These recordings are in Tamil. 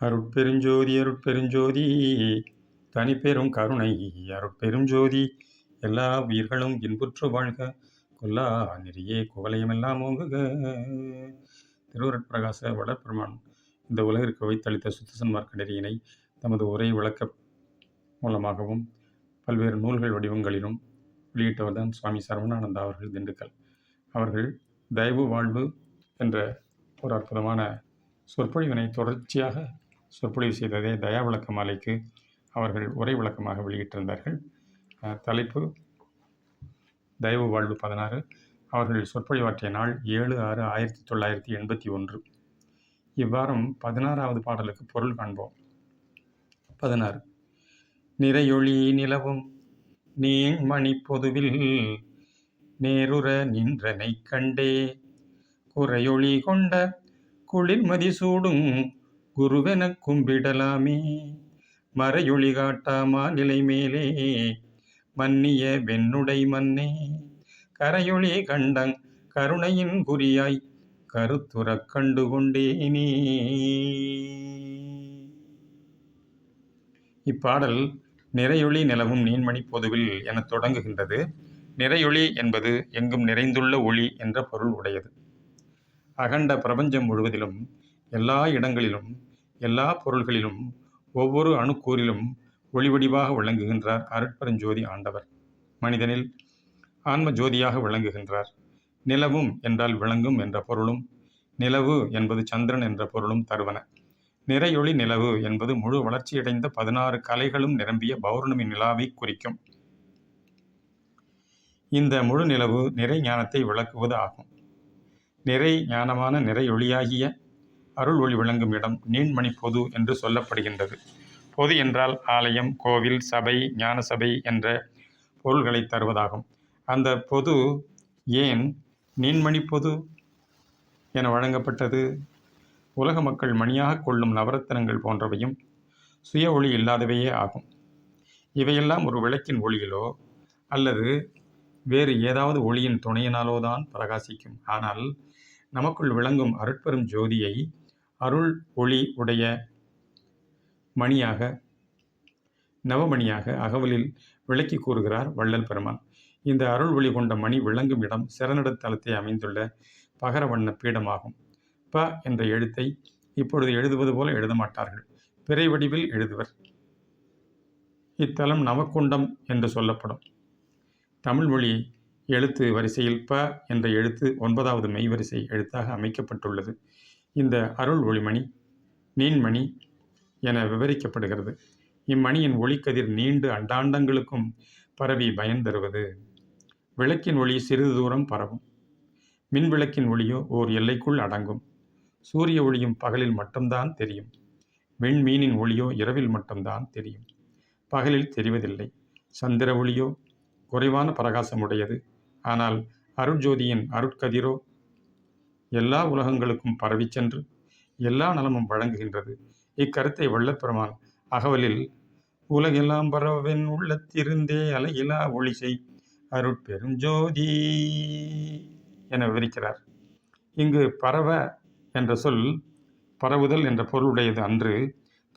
அருட்பெருஞ்சோதி அருட்பெருஞ்சோதி தனிப்பெரும் கருணை அருட்பெருஞ்சோதி எல்லா உயிர்களும் இன்புற்று வாழ்க கொல்லா நெறியே குவலயமெல்லாம் ஓங்குக. திருவருட்பிரகாச வளர்பெருமான் இந்த உலகிற்கு வைத்தளித்த சுத்தசன்மார்க்க நெறியினை தமது உரை விளக்க மூலமாகவும் பல்வேறு நூல்கள் வடிவங்களிலும் வெளியிட்டவர்தான் சுவாமி சரவணானந்தா அவர்கள் திண்டுக்கல். அவர்கள் தயவு வாழ்வு என்ற ஒரு அற்புதமான சொற்பொழிவினை தொடர்ச்சியாக சொற்பொழிவு செய்ததே தயா விளக்க மாலைக்கு அவர்கள் உரை விளக்கமாக வெளியிட்டிருந்தார்கள். தலைப்பு தயவு வாழ்வு பதினாறு. அவர்கள் சொற்பொழிவாற்றிய நாள் ஏழு ஆறு ஆயிரத்தி தொள்ளாயிரத்தி எண்பத்தி ஒன்று. இவ்வாரம் பதினாறாவது பாடலுக்கு பொருள் காண்போம். பதினாறு. நிறையொளி நிலவும் நீண்மணி பொதுவில் நேருற நின்றனை கண்டே. குறையொளி கொண்ட குளிர்மதி சூடும் குருவெனக் கும்பிடலாமே. மறையொளி காட்டாமா நிலை மேலே. மன்னிய வெண்ணுடை மன்னே. கரையொளி கண்டங் கருணையின் குறியாய். கருத்துறக் கண்டு கொண்டேனே. இப்பாடல் நிறையொளி நிலவும் நீண்மணி பொதுவில் என தொடங்குகின்றது. நிறையொளி என்பது எங்கும் நிறைந்துள்ள ஒளி என்ற பொருள் உடையது. அகண்ட பிரபஞ்சம் முழுவதிலும் எல்லா இடங்களிலும் எல்லா பொருள்களிலும் ஒவ்வொரு அணுக்கூறிலும் ஒளிவடிவாக விளங்குகின்றார் அருட்பெருஞ்சோதி ஆண்டவர். மனிதனில் ஆன்ம ஜோதியாக விளங்குகின்றார். நிலவும் என்றால் விளங்கும் என்ற பொருளும் நிலவு என்பது சந்திரன் என்ற பொருளும் தருவன. நிறையொளி நிலவு என்பது முழு வளர்ச்சியடைந்த பதினாறு கலைகளும் நிரம்பிய பௌர்ணமி நிலாவை குறிக்கும். இந்த முழு நிலவு நிறை ஞானத்தை விளக்குவது ஆகும். நிறை ஞானமான நிறையொளியாகிய அருள் ஒளி விளங்கும் இடம் நீண்மணி பொது என்று சொல்லப்படுகின்றது. பொது என்றால் ஆலயம் கோவில் சபை ஞான சபை என்ற பொருள்களை தருவதாகும். அந்த பொது ஏன் நீண்மணி பொது என வழங்கப்பட்டது? உலக மக்கள் மணியாக கொள்ளும் நவரத்தினங்கள் போன்றவையும் சுய ஒளி இல்லாதவையே ஆகும். இவையெல்லாம் ஒரு விளக்கின் ஒளியிலோ அல்லது வேறு ஏதாவது ஒளியின் துணையினாலோ தான் பிரகாசிக்கும். ஆனால் நமக்குள் விளங்கும் அருட்பெரும் ஜோதியை அருள் ஒளி உடைய மணியாக நவமணியாக அகவலில் விளக்கி கூறுகிறார் வள்ளல் பெருமான். இந்த அருள் ஒளி கொண்ட மணி விளங்கும் இடம் சிறநடுத்தலத்தை அமைந்துள்ள பகர வண்ண பீடமாகும். ப என்ற எழுத்தை இப்பொழுது எழுதுவது போல எழுத மாட்டார்கள். பிறை வடிவில் எழுதுவர். இத்தலம் நவக்குண்டம் என்று சொல்லப்படும். தமிழ் மொழி எழுத்து வரிசையில் ப என்ற எழுத்து ஒன்பதாவது மெய்வரிசை எழுத்தாக அமைக்கப்பட்டுள்ளது. இந்த அருள் ஒளிமணி நீண்மணி என விவரிக்கப்படுகிறது. இம்மணியின் ஒளிக்கதிர் நீண்டு அண்டாண்டங்களுக்கும் பரவி பயன் தருவது. விளக்கின் ஒளி சிறிது தூரம் பரவும். மின் விளக்கின் ஒளியோ ஓர் எல்லைக்குள் அடங்கும். சூரிய ஒளியும் பகலில் மட்டும்தான் தெரியும். விண்மீனின் ஒளியோ இரவில் மட்டும்தான் தெரியும். பகலில் தெரிவதில்லை. சந்திர ஒளியோ குறைவான பிரகாசமுடையது. ஆனால் அருட்ஜோதியின் அருட்கதிரோ எல்லா உலகங்களுக்கும் பரவிச் சென்று எல்லா நலமும் வழங்குகின்றது. இக்கருத்தை வள்ளற்பெருமான் அகவலில் உலகெல்லாம் பரவென் உள்ளத்திருந்தே அலையிலா ஒளிசை அருட்பெருஞ்சோதி என விவரிக்கிறார். இங்கு பரவ என்ற சொல் பரவுதல் என்ற பொருளுடையது அன்று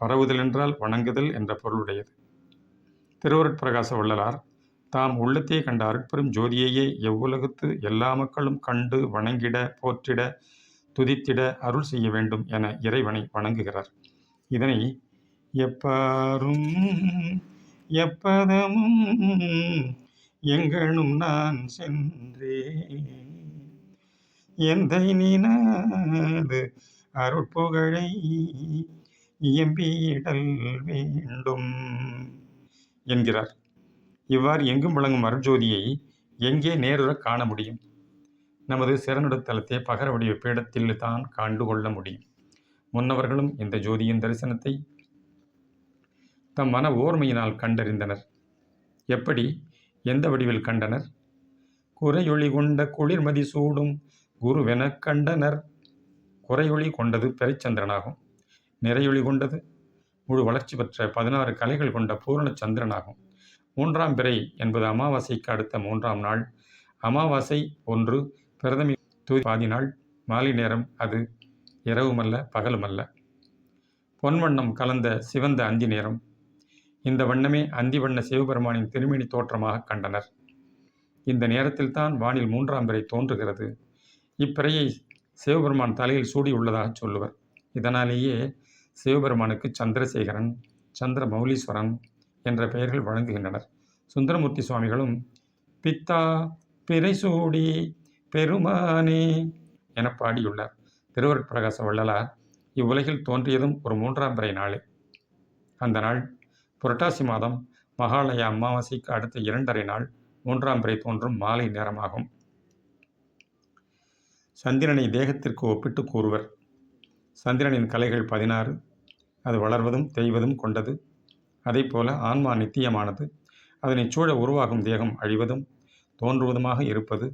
பரவுதல் என்றால் வணங்குதல் என்ற பொருளுடையது. திருவருட்பிரகாச வள்ளலார் தாம் உள்ளத்தே கண்ட அருட்பெரும் ஜோதியையே எவ்வுலகத்து எல்லா மக்களும் கண்டு வணங்கிட போற்றிட துதித்திட அருள் செய்ய வேண்டும் என இறைவனை வணங்குகிறார். இதனை எப்பாரும் எப்பதமும் எங்கனும் நான் சென்றேன். எந்தை நீனது அருட்புகழை இயம்பிடல் வேண்டும் என்கிறார். இவ்வாறு எங்கும் விளங்கும் அருட்ஜோதியை எங்கே நேருற காண முடியும்? நமது சிறநடுத்தலத்தை பகர வடிவ பீடத்தில் தான் கண்டு கொள்ள முடியும். முன்னவர்களும் இந்த ஜோதியின் தரிசனத்தை தம் மன ஓர்மையினால் கண்டறிந்தனர். எப்படி? எந்த வடிவில் கண்டனர்? குறையொளி கொண்ட குளிர்மதி சூடும் குருவென கண்டனர். குறையொளி கொண்டது பெருச்சந்திரனாகும். நிறையொளி கொண்டது முழு வளர்ச்சி பெற்ற பதினாறு கலைகள் கொண்ட பூரண சந்திரனாகும் மூன்றாம் பிறை என்பது அமாவாசைக்கு அடுத்த மூன்றாம் நாள். அமாவாசை ஒன்று பிரதமி தூய் பாதி நாள் மாலை நேரம் அது இரவுமல்ல பகலுமல்ல. பொன்வண்ணம் கலந்த சிவந்த அந்தி நேரம். இந்த வண்ணமே அந்தி வண்ண சிவபெருமானின் திருமணி தோற்றமாக கண்டனர். இந்த நேரத்தில்தான் வானில் மூன்றாம் பிறை தோன்றுகிறது. இப்பிறையை சிவபெருமான் தலையில் சூடியுள்ளதாக சொல்லுவர். இதனாலேயே சிவபெருமானுக்கு சந்திரசேகரன் சந்திர மௌலீஸ்வரன் என்ற பெயர்கள் வழங்குகின்றனர். சுந்தரமூர்த்தி சுவாமிகளும் பித்தா பிறைசூடி பெருமானே என பாடியுள்ளார். திருவருட்பிரகாச வள்ளலார் இவ்வுலகில் தோன்றியதும் ஒரு மூன்றாம் பிறை நாளே. அந்த நாள் புரட்டாசி மாதம் மகாலய அமாவாசைக்கு அடுத்த இரண்டரை நாள் மூன்றாம் பிறை தோன்றும் மாலை நேரமாகும். சந்திரனை தேகத்திற்கு ஒப்பிட்டு கூறுவர். சந்திரனின் கலைகள் பதினாறு அது வளர்வதும் தேய்வதும் கொண்டது. அதே போல ஆன்மா நித்தியமானது. அதனைச் சூழ உருவாகும் தேகம் அழிவதும் தோன்றுவதுமாக இருப்பது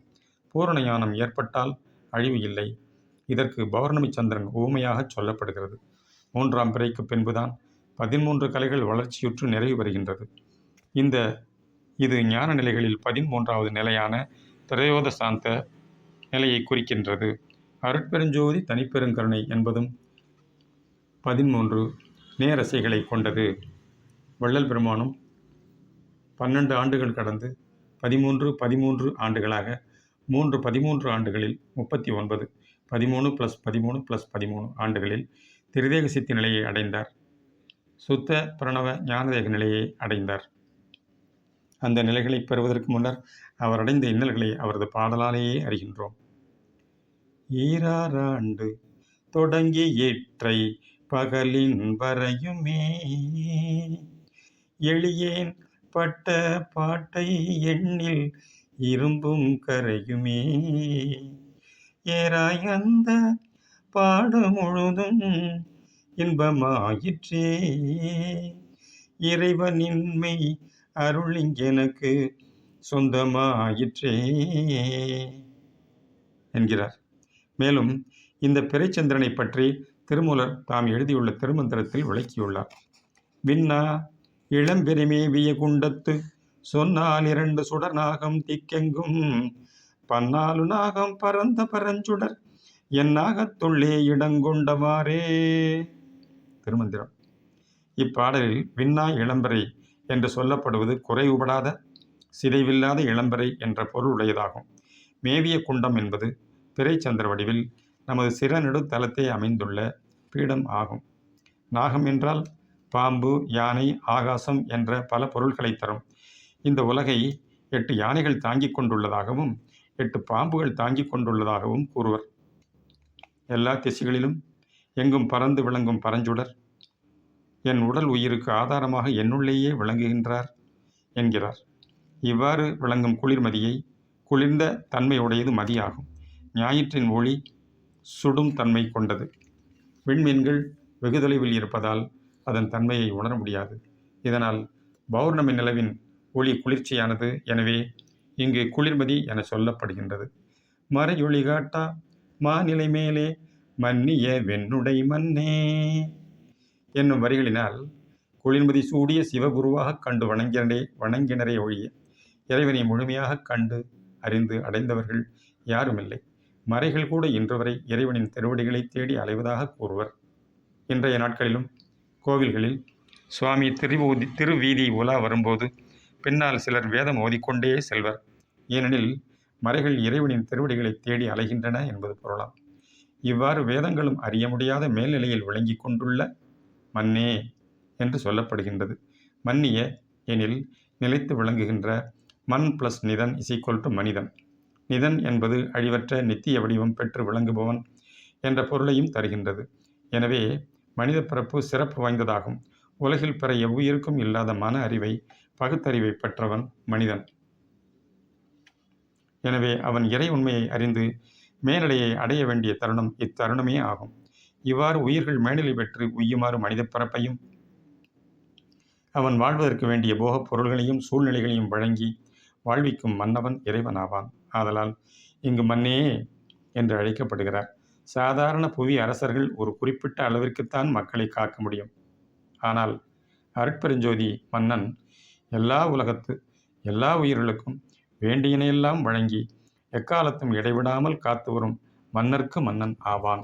பூரண ஞானம் ஏற்பட்டால் அழிவு இல்லை. இதற்கு பௌர்ணமி சந்திரன் ஊமையாக சொல்லப்படுகிறது. மூன்றாம் பிறைக்கு பின்புதான் பதிமூன்று கலைகள் வளர்ச்சியுற்று நிறைவு வருகின்றது இந்த இது ஞான நிலைகளில் பதிமூன்றாவது நிலையான திரையோத சாந்த நிலையை குறிக்கின்றது. அருட்பெருஞ்சோதி தனிப்பெருங்கருணை என்பதும் பதிமூன்று நேரசைகளை கொண்டது. வள்ளல் பெருமானும் பன்னெண்டு ஆண்டுகள் கடந்து பதிமூன்று பதிமூன்று ஆண்டுகளாக மூன்று பதிமூன்று ஆண்டுகளில் முப்பத்தி ஒன்பது பதிமூணு ப்ளஸ் பதிமூணு ப்ளஸ் பதிமூணு ஆண்டுகளில் திரிதேக சித்தி நிலையை அடைந்தார். சுத்த பிரணவ ஞானதேக நிலையை அடைந்தார். அந்த நிலைகளை பெறுவதற்கு முன்னர் அவர் அடைந்த இன்னல்களை அவரது பாடலாலேயே அறிகின்றோம். ஈராறாண்டு தொடங்கி ஏற்றை பகலின் வரையுமே எளியேன் பட்ட பாட்டை எண்ணில் இரும்பும் கரையுமே. ஏறாய் அந்த பாடு முழுதும் இன்பமாயிற்றே. இறைவனின்மை அருளிங்கெனக்கு சொந்தமாயிற்றே என்கிறார். மேலும் இந்த பிறைச்சந்திரனை பற்றி திருமூலர் தாம் எழுதியுள்ள திருமந்திரத்தில் விளக்கியுள்ளார். விண்ணா இளம்பெருமே விய குண்டத்து சொன்னால் இரண்டு சுடர் நாகம் திக்கெங்கும். பன்னாலு நாகம் பரந்த பரஞ்சுடர் என் நாகத்துள்ளே இடங்கொண்டவாறே. திருமந்திரம். இப்பாடலில் விண்ணா இளம்பரை என்று சொல்லப்படுவது குறைவுபடாத சிதைவில்லாத இளம்பரை என்ற பொருளுடையதாகும். மேவிய குண்டம் என்பது பிறைச்சந்திர வடிவில் நமது சிறநெடு அமைந்துள்ள பீடம் ஆகும். நாகம் என்றால் பாம்பு யானை ஆகாசம் என்ற பல பொருள்களை தரும். இந்த உலகை எட்டு யானைகள் தாங்கிக் கொண்டுள்ளதாகவும் எட்டு பாம்புகள் தாங்கிக் கொண்டுள்ளதாகவும் கூறுவர். எல்லா திசைகளிலும் எங்கும் பறந்து விளங்கும் பரஞ்சுடர் என் உடல் உயிருக்கு ஆதாரமாக என்னுள்ளேயே விளங்குகின்றார் என்கிறார். இவ்வாறு விளங்கும் குளிர்மதியை குளிர்ந்த தன்மையுடையது மதியாகும். ஞாயிற்றின் ஒளி சுடும் தன்மை கொண்டது. விண்மீன்கள் வெகு தொலைவில் இருப்பதால் அதன் தன்மையை உணர முடியாது. இதனால் பௌர்ணமி நிலவின் ஒளி குளிர்ச்சியானது. எனவே இங்கு குளிர்மதி என சொல்லப்படுகின்றது. மறையொளி காட்டா மாநிலை மேலே மன்னிய வெண்ணுடை மன்னே என்னும் வரிகளினால் குளிர்மதி சூடிய சிவகுருவாக கண்டு வணங்கினரே வணங்கினரே ஒழிய இறைவனை முழுமையாக கண்டு அறிந்து அடைந்தவர்கள் யாருமில்லை. மறைகள் கூட இன்று வரை இறைவனின் திருவடிகளை தேடி அலைவதாக கூறுவர். இன்றைய நாட்களிலும் கோவில்களில் சுவாமி திருவூதி திருவீதி உலா வரும்போது பின்னால் சிலர் வேதம் ஓதிக்கொண்டே செல்வர். ஏனெனில் மறைகள் இறைவனின் திருவடிகளை தேடி அலைகின்றன என்பது பொருளாம். இவ்வாறு வேதங்களும் அறிய முடியாத மேல்நிலையில் விளங்கி கொண்டுள்ள மன்னே என்று சொல்லப்படுகின்றது. மன்னிய எனில் நிலைத்து விளங்குகின்ற மண் பிளஸ் நிதன் இசைக்கொல் டு மனிதன். நிதன் என்பது அழிவற்ற நித்திய வடிவம் பெற்று விளங்குபவன் என்ற பொருளையும் தருகின்றது. எனவே மனித பிறப்பு சிறப்பு வாய்ந்ததாகும். உலகில் பிற எவ்வுயிருக்கும் இல்லாத மன அறிவை பகுத்தறிவை பெற்றவன் மனிதன். எனவே அவன் இறை உண்மையை அறிந்து மேலடையை அடைய வேண்டிய தருணம் இத்தருணமே ஆகும். இவ்வாறு உயிர்கள் மேனிலை பெற்று உய்யுமாறு மனித பிறப்பையும் அவன் வாழ்வதற்கு வேண்டிய போகப் பொருள்களையும் சூழ்நிலைகளையும் வழங்கி வாழ்விக்கும் மன்னவன் இறைவனாவான். ஆதலால் இங்கு மன்னே என்று அழைக்கப்படுகிறார். சாதாரண புவி அரசர்கள் ஒரு குறிப்பிட்ட அளவிற்குத்தான் மக்களை காக்க முடியும். ஆனால் அருட்பெருஞ்சோதி மன்னன் எல்லா உலகத்து எல்லா உயிர்களுக்கும் வேண்டியனையெல்லாம் வழங்கி எக்காலத்தும் இடைவிடாமல் காத்து வரும் மன்னர்க்கு மன்னன் ஆவான்.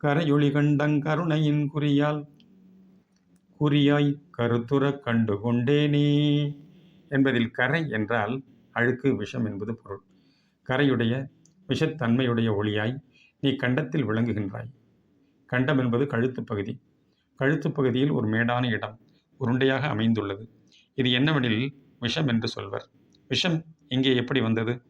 கரையொளி கண்டங் கருணையின் குறியால் குறியாய் கருத்துற கண்டு கொண்டேனே என்பதில் கரை என்றால் அழுக்கு விஷம் என்பது பொருள். கரையுடைய விஷத்தன்மையுடைய ஒளியாய் நீ கண்டத்தில் விளங்குகின்றாய். கண்டம் என்பது கழுத்து பகுதி. கழுத்து பகுதியில் ஒரு மேடான இடம் உருண்டையாக அமைந்துள்ளது. இது என்னவெனில் விஷம் என்று சொல்வர். விஷம் இங்கே எப்படி வந்தது?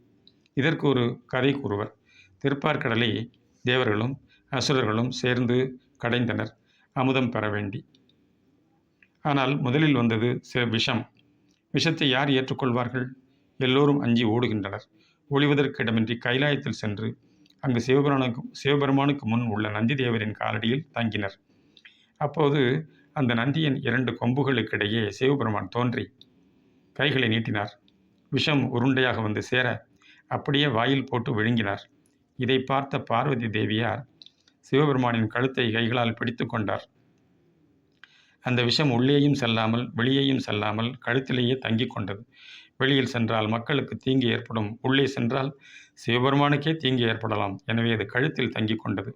இதற்கு ஒரு கதை கூறுவர். திருப்பார்கடலை தேவர்களும் அசுரர்களும் சேர்ந்து கடைந்தனர். அமுதம் பெற வேண்டி. ஆனால் முதலில் வந்தது சில விஷம். விஷத்தை யார் ஏற்றுக்கொள்வார்கள்? எல்லோரும் அஞ்சி ஓடுகின்றனர். ஒளிவதற்கு இடமின்றி கைலாயத்தில் சென்று அங்கு சிவபெருமானுக்கு சிவபெருமானுக்கு முன் உள்ள நந்தி தேவரின் காலடியில் தங்கினர். அப்போது அந்த நந்தியின் இரண்டு கொம்புகளுக்கிடையே சிவபெருமான் தோன்றி கைகளை நீட்டினார். விஷம் உருண்டையாக வந்து சேர அப்படியே வாயில் போட்டு விழுங்கினார். இதை பார்த்த பார்வதி தேவியார் சிவபெருமானின் கழுத்தை கைகளால் பிடித்து கொண்டார். அந்த விஷம் உள்ளேயும் செல்லாமல் வெளியேயும் செல்லாமல் கழுத்திலேயே தங்கிக் கொண்டது. வெளியில் சென்றால் மக்களுக்கு தீங்கு ஏற்படும். உள்ளே சென்றால் சிவபெருமானுக்கே தீங்கு ஏற்படலாம். எனவே அது கழுத்தில் தங்கிக் கொண்டது.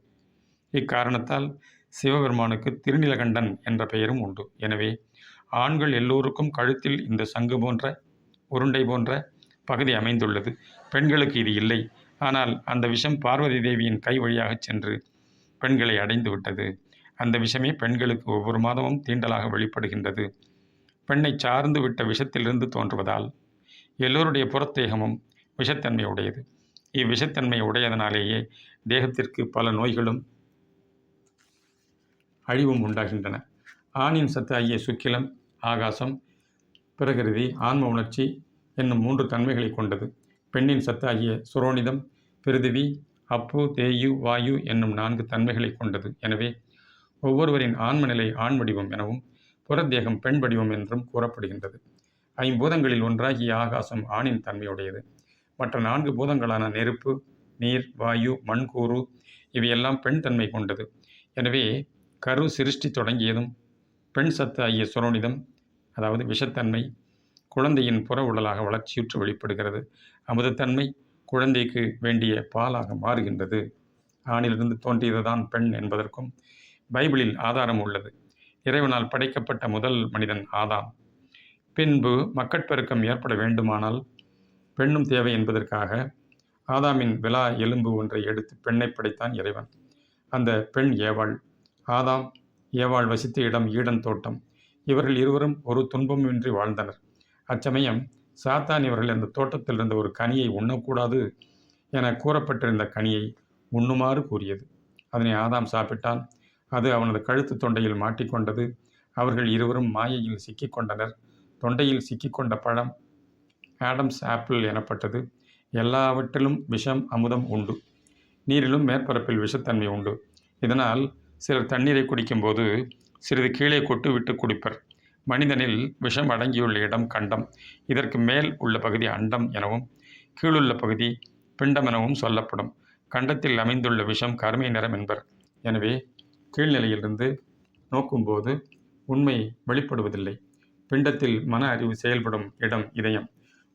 இக்காரணத்தால் சிவபெருமானுக்கு திருநிலகண்டன் என்ற பெயரும் உண்டு. எனவே ஆண்கள் எல்லோருக்கும் கழுத்தில் இந்த சங்கு போன்ற உருண்டை போன்ற பகுதி அமைந்துள்ளது. பெண்களுக்கு இது இல்லை. ஆனால் அந்த விஷம் பார்வதி தேவியின் கை வழியாக சென்று பெண்களை அடைந்து விட்டது. அந்த விஷமே பெண்களுக்கு ஒவ்வொரு மாதமும் தீண்டலாக வெளிப்படுகின்றது. பெண்ணை சார்ந்து விட்ட விஷத்திலிருந்து தோன்றுவதால் எல்லோருடைய புறத்தேகமும் விஷத்தன்மை உடையது இவ்விஷத்தன்மை உடையதனாலேயே தேகத்திற்கு பல நோய்களும் அழிவும் உண்டாகின்றன. ஆணின் சத்து ஆகிய சுக்கிலம் ஆகாசம் பிரகிருதி ஆன்ம உணர்ச்சி என்னும் மூன்று தன்மைகளை கொண்டது. பெண்ணின் சத்து ஆகிய சுரோனிதம் பிருதிவி அப்பு தேயு வாயு என்னும் நான்கு தன்மைகளை கொண்டது. எனவே ஒவ்வொருவரின் ஆன்ம நிலை ஆண் வடிவம் எனவும் புறத்தேகம் பெண் வடிவம் என்றும் கூறப்படுகின்றது. ஐம்பூதங்களில் ஒன்றாகிய ஆகாசம் ஆணின் தன்மையுடையது. மற்ற நான்கு பூதங்களான நெருப்பு நீர் வாயு மண்கூறு இவையெல்லாம் பெண் தன்மை கொண்டது. எனவே கரு சிருஷ்டி தொடங்கியதும் பெண் சத்து ஆகிய சுரோனிதம் அதாவது விஷத்தன்மை குழந்தையின் புற உடலாக வளர்ச்சியுற்று வெளிப்படுகிறது. அமுதத்தன்மை குழந்தைக்கு வேண்டிய பாலாக மாறுகின்றது. ஆணிலிருந்து தோன்றியதுதான் பெண் என்பதற்கும் பைபிளில் ஆதாரம் உள்ளது. இறைவனால் படைக்கப்பட்ட முதல் மனிதன் ஆதாம். பின்பு மக்கட்பெருக்கம் ஏற்பட வேண்டுமானால் பெண்ணும் தேவை என்பதற்காக ஆதாமின் விழா எலும்பு ஒன்றை எடுத்து பெண்ணை படைத்தான் இறைவன். அந்த பெண் ஏவாள். ஆதாம் ஏவாள் வசித்த இடம் ஈடன் தோட்டம். இவர்கள் இருவரும் ஒரு துன்பமின்றி வாழ்ந்தனர். அச்சமயம் சாத்தான் இவர்கள் அந்த தோட்டத்தில் இருந்த ஒரு கனியை உண்ணக்கூடாது என கூறப்பட்டிருந்த கனியை உண்ணுமாறு கூறியது. அதனை ஆதாம் சாப்பிட்டான். அது அவனது கழுத்து தொண்டையில் மாட்டிக்கொண்டது. அவர்கள் இருவரும் மாயையில் சிக்கிக்கொண்டனர். தொண்டையில் சிக்கிக்கொண்ட பழம் ஆடம்ஸ் ஆப்பிள் எனப்பட்டது. எல்லாவற்றிலும் விஷம் அமுதம் உண்டு. நீரிலும் மேற்பரப்பில் விஷத்தன்மை உண்டு. இதனால் சிலர் தண்ணீரை குடிக்கும்போது சிறிது கீழே கொட்டு விட்டு குடிப்பர். மனிதனில் விஷம் அடங்கியுள்ள இடம் கண்டம். இதற்கு மேல் உள்ள பகுதி அண்டம் எனவும் கீழுள்ள பகுதி பிண்டம் எனவும் சொல்லப்படும். கண்டத்தில் அமைந்துள்ள விஷம் கருமை நிறம் என்பர். எனவே கீழ்நிலையிலிருந்து நோக்கும்போது உண்மை வெளிப்படுவதில்லை. பிண்டத்தில் மன அறிவு செயல்படும் இடம் இதயம்.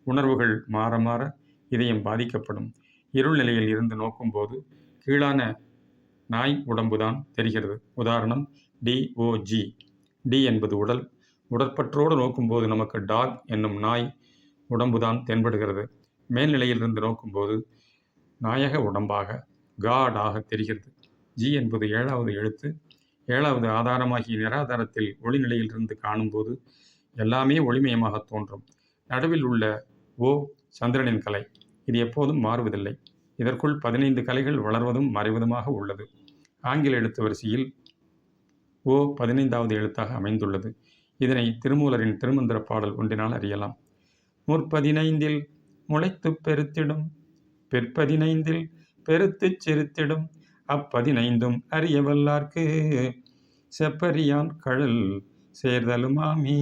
உணர்வுகள் மாற மாற இதயம் பாதிக்கப்படும். இருள் நிலையில் இருந்து நோக்கும்போது கீழான நாய் உடம்புதான் தெரிகிறது. உதாரணம் டிஓஜி டி என்பது உடல். உடற்பற்றோடு நோக்கும்போது நமக்கு டாக் என்னும் நாய் உடம்புதான் தென்படுகிறது. மேல்நிலையிலிருந்து நோக்கும்போது நாயக உடம்பாக காடாக தெரிகிறது. ஜி என்பது ஏழாவது எழுத்து. ஏழாவது ஆதாரமாகிய நிராதாரத்தில் ஒளிநிலையிலிருந்து காணும்போது எல்லாமே ஒளிமயமாக தோன்றும். நடுவில் உள்ள ஓ சந்திரனின் கலை இது எப்போதும் மாறுவதில்லை. இதற்குள் பதினைந்து கலைகள் வளர்வதும் மறைவதுமாக உள்ளது. ஆங்கில எழுத்து வரிசையில் ஓ பதினைந்தாவது எழுத்தாக அமைந்துள்ளது. இதனை திருமூலரின் திருமந்திர பாடல் ஒன்றினால் அறியலாம். முற்பதினைந்தில் முளைத்து பெருத்திடும் பிற்பதினைந்தில் பெருத்துச் சிறுத்திடும் அப்பதினைந்தும் அறிய வல்லார்க்கு செப்பரியான் கழல் சேர்தலுமாமீ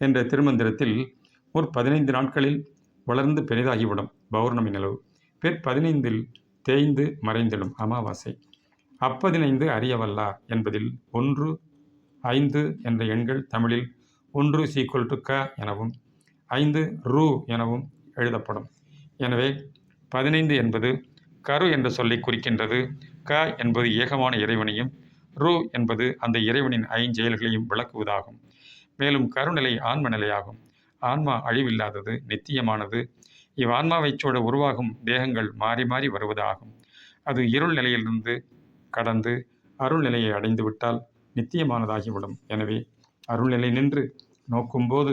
என்ற திருமந்திரத்தில் ஒரு பதினைந்து நாட்களில் வளர்ந்து பெரிதாகிவிடும் பௌர்ணமி நிலவு. பிற் பதினைந்தில் தேய்ந்து மறைந்திடும் அமாவாசை. அப்பதினைந்து அறியவல்லார் என்பதில் ஒன்று ஐந்து என்ற எண்கள் தமிழில் ஒன்று சீக்குவல் டு க எனவும் ஐந்து ரூ எனவும் எழுதப்படும். எனவே பதினைந்து என்பது கரு என்ற சொல்லை குறிக்கின்றது. க என்பது ஏகமான இறைவனையும் ரூ என்பது அந்த இறைவனின் ஐஞ்செயல்களையும் விளக்குவதாகும். மேலும் கருநிலை ஆன்ம நிலையாகும் ஆன்மா அழிவில்லாதது நித்தியமானது. இவ்வான்மாவைச் சூழ உருவாகும் தேகங்கள் மாறி மாறி வருவதாகும். அது இருள் நிலையிலிருந்து கடந்து அருள் நிலையை அடைந்துவிட்டால் நித்தியமானதாகிவிடும். எனவே அருள்நிலை நின்று நோக்கும்போது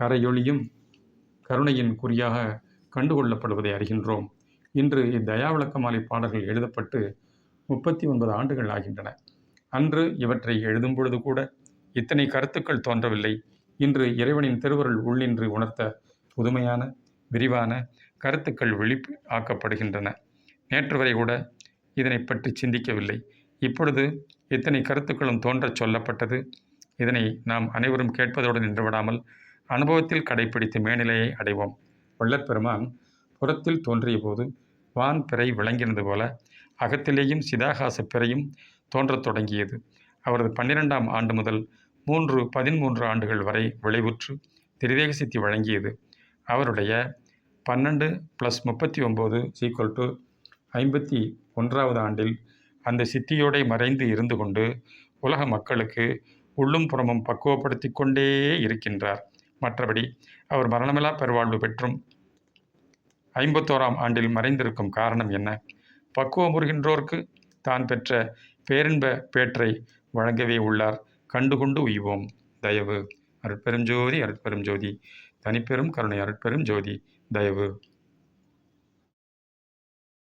கரையொளியும் கருணையின் குறியாக கண்டுகொள்ளப்படுவதை அறிகின்றோம். இன்று இத்தயாவிளக்க மாலை பாடல்கள் எழுதப்பட்டு முப்பத்தி ஒன்பது ஆண்டுகள் ஆகின்றன. அன்று இவற்றை எழுதும் பொழுது கூட இத்தனை கருத்துக்கள் தோன்றவில்லை. இன்று இறைவனின் திருவருள் உள்ளின்று உணர்த்த புதுமையான விரிவான கருத்துக்கள் விழிப்பு ஆக்கப்படுகின்றன. நேற்று வரை கூட இதனை பற்றி சிந்திக்கவில்லை. இப்பொழுது இத்தனை கருத்துக்களும் தோன்றச் சொல்லப்பட்டது. இதனை நாம் அனைவரும் கேட்பதோடு நின்றுவிடாமல் அனுபவத்தில் கடைபிடித்து மேநிலையை அடைவோம். வள்ளற்பெருமான் புறத்தில் தோன்றிய போது வான் பிறை விளங்கினது போல அகத்திலேயும் சிதாகாச பிறையும் தோன்றத் தொடங்கியது. அவரது பன்னிரெண்டாம் ஆண்டு முதல் மூன்று பதிமூன்று ஆண்டுகள் வரை விளைவுற்று திரிதேக சித்தி வழங்கியது. அவருடைய பன்னெண்டு ப்ளஸ் முப்பத்தி ஒம்பது சீக்வல் டு ஐம்பத்தி ஒன்றாவது ஆண்டில் அந்த சித்தியோடே மறைந்து இருந்து கொண்டு உலக மக்களுக்கு உள்ளும் புறமும் பக்குவப்படுத்தி கொண்டே இருக்கின்றார். மற்றபடி அவர் மரணமில்லா பெருவாழ்வு பெற்றும் ஐம்பத்தோராம் ஆண்டில் மறைந்திருக்கும் காரணம் என்ன? பக்குவமுறுகின்றோர்க்கு தான் பெற்ற பேரின்ப பேற்றை வழங்கவே உள்ளார். கண்டுகொண்டு உய்வோம். தயவு. அருட்பெரும் ஜோதி அருட்பெரும் ஜோதி தனிப்பெரும் கருணை அருட்பெரும் ஜோதி தயவு.